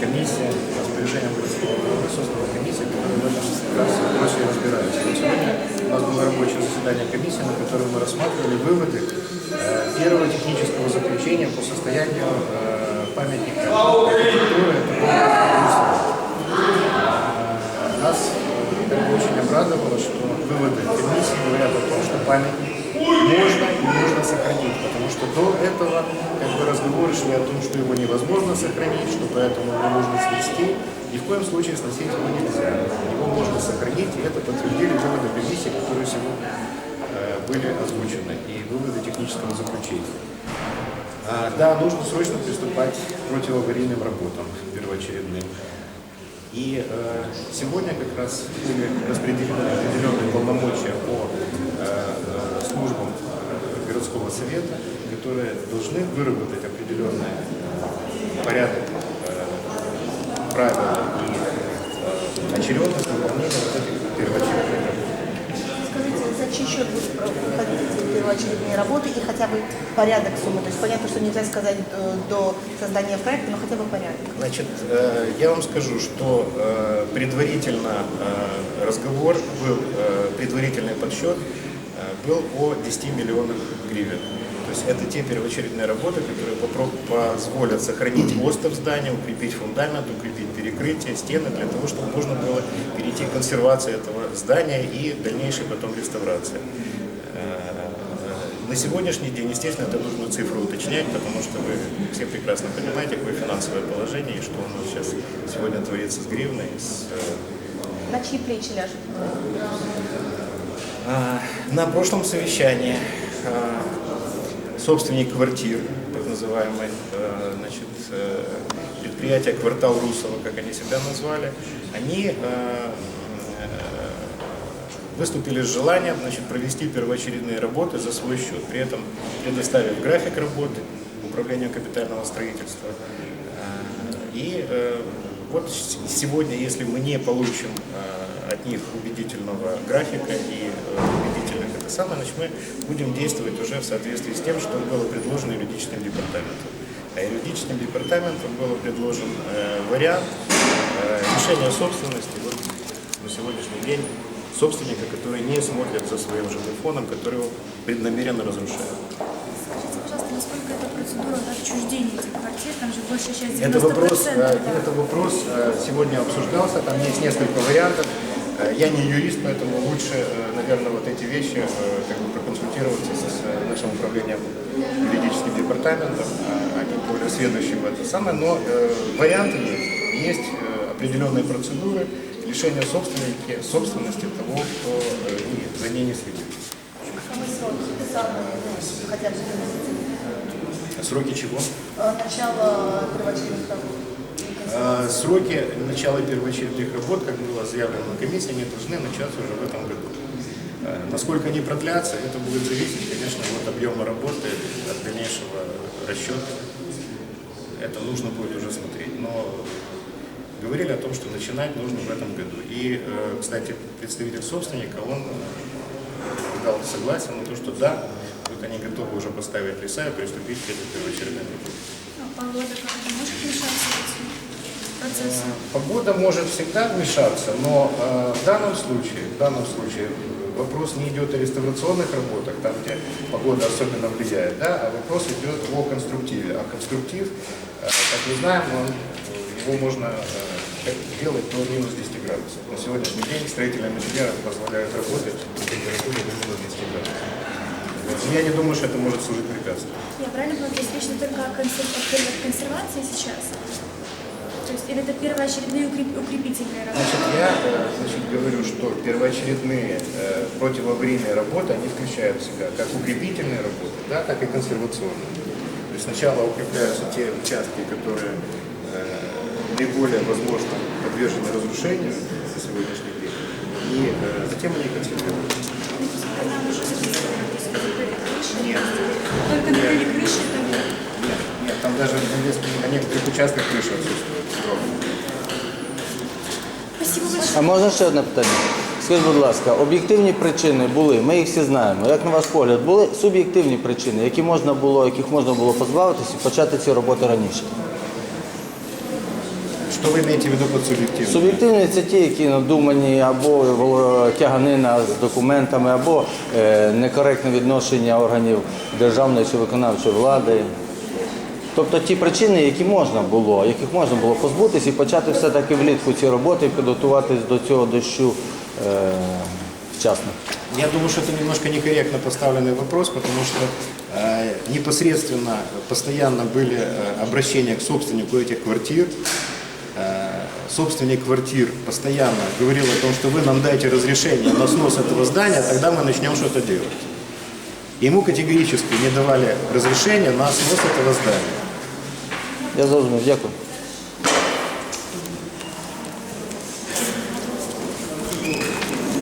комиссия, распоряжение присутствовала комиссия, которая в этом раз вопросе разбирались. Вот сегодня у нас было рабочее заседание комиссии, на котором мы рассматривали выводы э, первого технического заключения по состоянию э, памятника архитектуры. Э, нас очень обрадовало, что выводы комиссии говорят о том, что памятник можно и нужно сохранить, потому что до этого как бы разговоры шли о том, что его невозможно сохранить, что поэтому его нужно снести. Ни в коем случае сносить его нельзя. Его можно сохранить, и это подтвердили выводы комиссии, которые сегодня э, были озвучены, и выводы технического заключения. А, да, нужно срочно приступать к противоаварийным работам первоочередным. И э, сегодня как раз были распределены определенные полномочия по э, э, службам э, городского совета, которые должны выработать определенный порядок э, правил и э, очередность выполнения вот этих первоочередных чей счет будут проходить эти первоочередные работы и хотя бы порядок суммы? То есть понятно, что нельзя сказать э, до создания проекта, но хотя бы порядок. Значит, э, я вам скажу, что э, предварительно разговор был, предварительный подсчет был о 10 миллионах гривен. То есть это те первоочередные работы, которые позволят сохранить остов здания, укрепить фундамент, укрепить перекрытие, стены, для того, чтобы можно было перейти к консервации этого здания и дальнейшей потом реставрации. Э, На сегодняшний день, естественно, это нужно цифру уточнять, потому что вы все прекрасно понимаете, какое финансовое положение и что у нас сейчас сегодня творится с гривной. С, э, На чьи плечи ляжет? а, На прошлом совещании собственник квартир, так называемый, э, значит, э, предприятие «Квартал Русова», как они себя назвали, они э, выступили с желанием значит, провести первоочередные работы за свой счет, при этом предоставив график работы Управлению капитального строительства. И вот сегодня, если мы не получим от них убедительного графика и э, самое, значит, мы будем действовать уже в соответствии с тем, что было предложено юридическим департаментом. А юридическим департаментом был предложен э, вариант э, лишения собственности вот, на сегодняшний день собственника, который не смотрит за своим жилым фондом, который его преднамеренно разрушает. Скажите, пожалуйста, насколько эта процедура отчуждения этих квартир, там же большая часть 90%. Это вопрос, э, да. это вопрос э, сегодня обсуждался, там есть несколько вариантов. Э, Я не юрист, поэтому лучше, э, наверное, вот эти вещи э, как бы проконсультироваться с нашим управлением юридическим департаментом, они более сведущие в это самое, но варианты есть. Есть определенные процедуры лишения собственники, собственности того, кто за ней не следит. Сроки? Чего? начало. Э, Сроки начала первоочередных работ, как было заявлено на комиссии, они должны начаться уже в этом году. Э, Насколько они продлятся, это будет зависеть, конечно, от объема работы, от дальнейшего расчета. Это нужно будет уже смотреть. Но говорили о том, что начинать нужно в этом году. И, э, кстати, представитель собственника, он э, дал согласие на то, что да, вот они готовы уже поставить леса и приступить к этой первоочередной работе. А погода как-то может вмешаться процессы? Э, Погода может всегда вмешаться, но э, в данном случае, в данном случае э, вопрос не идет о реставрационных работах, там, где погода особенно влияет, да, а вопрос идет о конструктиве. А конструктив, как мы знаем, он, его можно делать до минус 10 градусов. На сегодняшний день строительные материалы позволяют работать при температуре до минус 10 градусов. Я не думаю, что это может служить препятствием. Я правильно понимаю, то есть речь идет только о, консервации сейчас? То есть или это первоочередные укреп- укрепительные работы? Значит, я э, значит, говорю, что первоочередные э, противоаварийные работы, они включают в себя как укрепительные работы, да, так и консервационные. То есть сначала укрепляются те участки, которые э, наиболее, возможно, подвержены разрушению на сегодняшний день, и э, затем они консервируются. Нет. Только накрыли крыши, там Нет, нет, там даже на, на некоторых участках крыши отсутствует. Спасибо большое. А можна ще одне питання? Скажіть, будь ласка, об'єктивні причини були, ми їх всі знаємо. Як на ваш погляд, були суб'єктивні причини, які можна було, яких можна було позбавитися і почати ці роботи раніше? Что вы имеете в виду под субъективным? Суб'єктивні це ті, які надумані або воло- тяганина з документами, або е, некоректне відношення органів державної чи виконавчої влади. Тобто ті причини, які можна було, яких можна було позбутися і почати все-таки влітку ці роботи і підготуватись до цього дощу е, вчасно. Я думаю, что это немножко некорректно поставленный вопрос, потому что э, непосредственно, постоянно были э, обращения к собственнику этих квартир. Э, собственник квартир постоянно говорил о том, что вы нам дайте разрешение на снос этого здания, тогда мы начнем что-то делать. Ему категорически не давали разрешения на снос этого здания. Я зрозумів, дякую.